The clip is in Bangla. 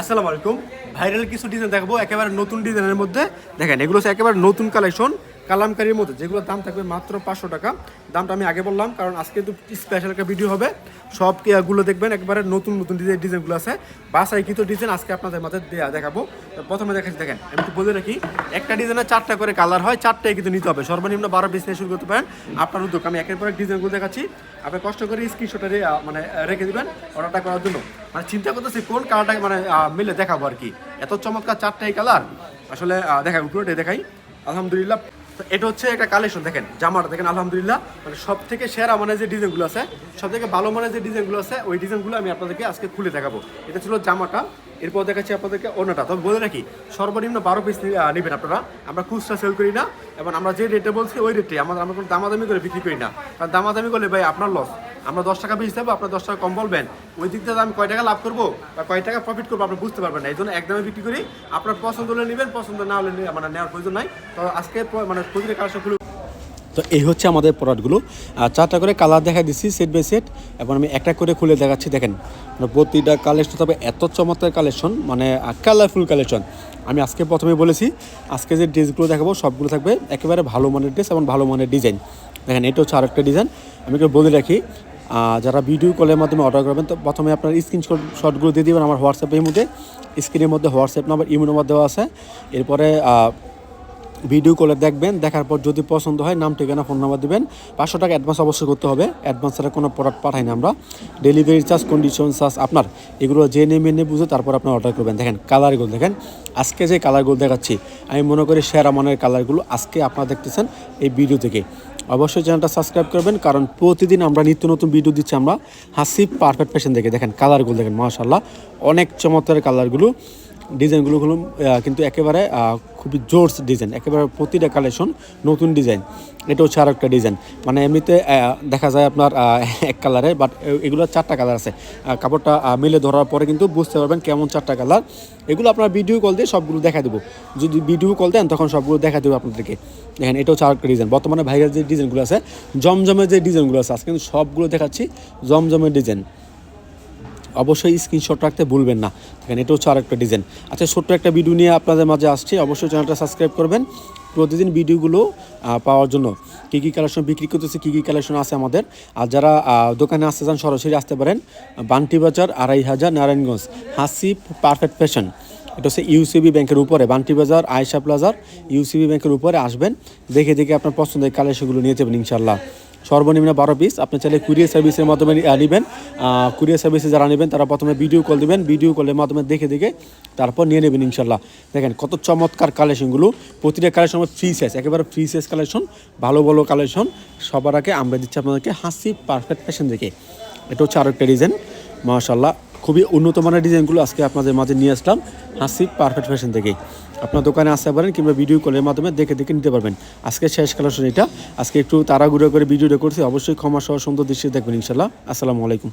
আসসালামু আলাইকুম। ভাইরাল কিছু ডিজাইন দেখাবো, একেবারে নতুন ডিজাইনের মধ্যে। দেখেন, এগুলো হচ্ছে একেবারে নতুন কালেকশন কালামকারির মধ্যে যেগুলোর দাম থাকবে মাত্র পাঁচশো টাকা। দামটা আমি আগে বললাম কারণ আজকে তো স্পেশাল একটা ভিডিও হবে। সবগুলো দেখবেন একবারে নতুন নতুন ডিজাইন ডিজাইনগুলো আছে। বাসায় কিছু ডিজাইন আজকে আপনাদের মাঝে দেখাবো। প্রথমে দেখাচ্ছি দেখেন আমি একটু বলে রাখি একটা ডিজাইনের চারটা করে কালার হয় চারটায় কিন্তু নিতে হবে। সর্বনিম্ন বারো পিস নিয়ে শুরু করতে পারেন। আপনার উদ্যোগ আমি একের পর এক ডিজাইনগুলো দেখাচ্ছি। আপনি কষ্ট করে স্ক্রিনশটে মানে রেখে দেবেন অর্ডারটা করার জন্য। মানে চিন্তা করতেছি কোন কালারটা মানে মিলে দেখাবো আর কি। এত চমৎকার চারটাই কালার আসলে আহ, দেখাই উপরেটাই দেখাই। আলহামদুলিল্লাহ তো এটা হচ্ছে একটা কালেকশন দেখেন, জামাটা, দেখেন, আলহামদুলিল্লাহ। মানে সব থেকে সেরা মানে যে ডিজাইনগুলো আছে সব থেকে ভালো মানে যে ডিজাইনগুলো আছে, ওই ডিজাইনগুলো আমি আপনাদেরকে আজকে খুলে দেখাবো। এটা ছিল জামাটা, এরপর দেখাচ্ছি আপনাদেরকে অন্যটা তবে বলে রাখি, সর্বনিম্ন বারো পিস নেবেন আপনারা। আমরা খুচরা সেল করি না, এবং আমরা যে রেটে বলছি, ওই রেটে আমাদের আমরা কোনো দামাদামি করে বিক্রি করি না। কারণ দামাদামি করলে ভাই আপনার লস আমরা দশ টাকা বেশি দেবো, আপনার দশ টাকা কম বলবেন। ওই দিক থেকে আমি কয় টাকা লাভ করব বা কয় টাকা প্রফিট করব আপনি বুঝতে পারবেন না। এই জন্য একদমই বিক্রি করি। আপনার পছন্দ হলে নেবেন, পছন্দ না হলে মানে নেওয়ার প্রয়োজন নাই। তো আজকে মানে প্রতিটা কালেকশনগুলো তো এই হচ্ছে আমাদের প্রোডাক্টগুলো আর চারটা করে কালার দেখা দিচ্ছি সেট বাই সেট এবং আমি একটা করে খুলে দেখাচ্ছি, দেখেন। মানে প্রতিটা কালেকশন তবে এত চমৎকার কালেকশন মানে কালারফুল কালেকশন আমি আজকে প্রথমে বলেছি, আজকে যে ড্রেসগুলো দেখাবো, সবগুলো থাকবে একেবারে ভালো মানের ড্রেস এবং ভালো মানের ডিজাইন দেখেন, এটা হচ্ছে আরেকটা ডিজাইন আমি একটু বলে রাখি যারা ভিডিও কলের মাধ্যমে অর্ডার করবেন, তো প্রথমে আপনার স্ক্রিন শটগুলো দিয়ে দিবেন আমার হোয়াটসঅ্যাপ হোয়াটসঅ্যাপের মধ্যে। স্ক্রিনের মধ্যে হোয়াটসঅ্যাপ নাম্বার ইমো নাম্বার দেওয়া আছে। এরপরে ভিডিও কলে দেখবেন, দেখার পর যদি পছন্দ হয়, নাম, ঠিকানা ফোন নাম্বার দিবেন। পাঁচশো টাকা অ্যাডভান্স অবশ্যই করতে হবে। অ্যাডভান্স ছাড়া কোনো প্রোডাক্ট পাঠাই না আমরা। ডেলিভারি চার্জ কন্ডিশন চার্জ আপনার। এগুলো জেনে মেনে বুঝে তারপর আপনি অর্ডার করবেন। দেখেন কালারগুলো দেখেন। আজকে যে কালারগুলো দেখাচ্ছি, আমি মনে করি সেরা মানের কালারগুলো আজকে আপনারা দেখতেছেন এই ভিডিও থেকে। অবশ্যই চ্যানেলটা সাবস্ক্রাইব করবেন, কারণ প্রতিদিন আমরা নিত্য নতুন ভিডিও দিচ্ছি আমরা হাসি পারফেক্ট ফ্যাশন দেখে। দেখেন কালারগুলো দেখেন মাশাল্লাহ অনেক চমৎকার কালারগুলো ডিজাইনগুলো হলো কিন্তু একেবারে খুবই জোরস ডিজাইন, একেবারে প্রতিটা কালেকশন নতুন ডিজাইন। এটা হচ্ছে আর একটা ডিজাইন। মানে এমনিতে দেখা যায় আপনার এক কালারে বাট এগুলো চারটা কালার আছে। কাপড়টা মেলে ধরার পরে কিন্তু বুঝতে পারবেন কেমন চারটা কালার এগুলো আপনার ভিডিও কল দিয়ে সবগুলো দেখা দেবো। যদি ভিডিও কল দেন, তখন সবগুলো দেখা দেবো আপনাদেরকে। দেখেন, এটা হচ্ছে আর একটা ডিজাইন। বর্তমানে ভাইরাল যে ডিজাইনগুলো আছে জমজমের যে ডিজাইনগুলো আছে, আজকে কিন্তু সবগুলো দেখাচ্ছি জমজমের ডিজাইন। অবশ্যই স্ক্রিনশট রাখতে ভুলবেন না। দেখেন, এটা হচ্ছে আরেকটা ডিজাইন আচ্ছা ছোট্ট একটা ভিডিও নিয়ে আপনাদের মাঝে আসছি। অবশ্যই চ্যানেলটা সাবস্ক্রাইব করবেন। প্রতিদিন ভিডিওগুলো পাওয়ার জন্য কী কী কালেকশন বিক্রি করতেছে, কী কী কালেকশন আছে আমাদের। আর যারা দোকানে আসতে চান, সরাসরি আসতে পারেন। বান্টি বাজার, আড়াই হাজার, নারায়ণগঞ্জ। হাসি পারফেক্ট ফ্যাশন এটা হচ্ছে ইউসিবি ব্যাংকের উপরে। বান্টি বাজার আয়সা প্লাজার ইউসিবি ব্যাংকের উপরে আসবেন। দেখে দেখে আপনার পছন্দের কালেকশনগুলো নিয়ে যাবেন ইনশাল্লাহ সর্বনিম্ন বারো পিস আপনি চাইলে কুরিয়ার সার্ভিসের মাধ্যমে নেবেন। কুরিয়ার সার্ভিসে যারা নেবেন, তারা প্রথমে ভিডিও কল দেবেন। ভিডিও কলের মাধ্যমে দেখে দেখে তারপর নিয়ে নেবেন ইনশাল্লাহ দেখেন কত চমৎকার কালেকশনগুলো প্রতিটা কালেকশন ফ্রি সাইজ একেবারে ফ্রি সাইজ কালেকশন ভালো ভালো কালেকশন সবার আগে আমরা দিচ্ছি আপনাদেরকে হাসি পারফেক্ট ফ্যাশন দেখে। এটা হচ্ছে আরও একটা ডিজাইন মাশাল্লাহ খুবই উন্নত মানের ডিজাইনগুলো আজকে আপনাদের মাঝে নিয়ে আসলাম হাসি পারফেক্ট ফ্যাশন থেকে আপনার দোকানে আসতে পারেন কিংবা ভিডিও কলের মাধ্যমে দেখে দেখে নিতে পারবেন। আজকে শেষ কালেকশন এটা। আজকে একটু তাড়াগুড়ো করে ভিডিওটা করছি, অবশ্যই ক্ষমা সহ সুন্দর দৃশ্যে দেখবেন ইনশাল্লাহ আসসালামু আলাইকুম।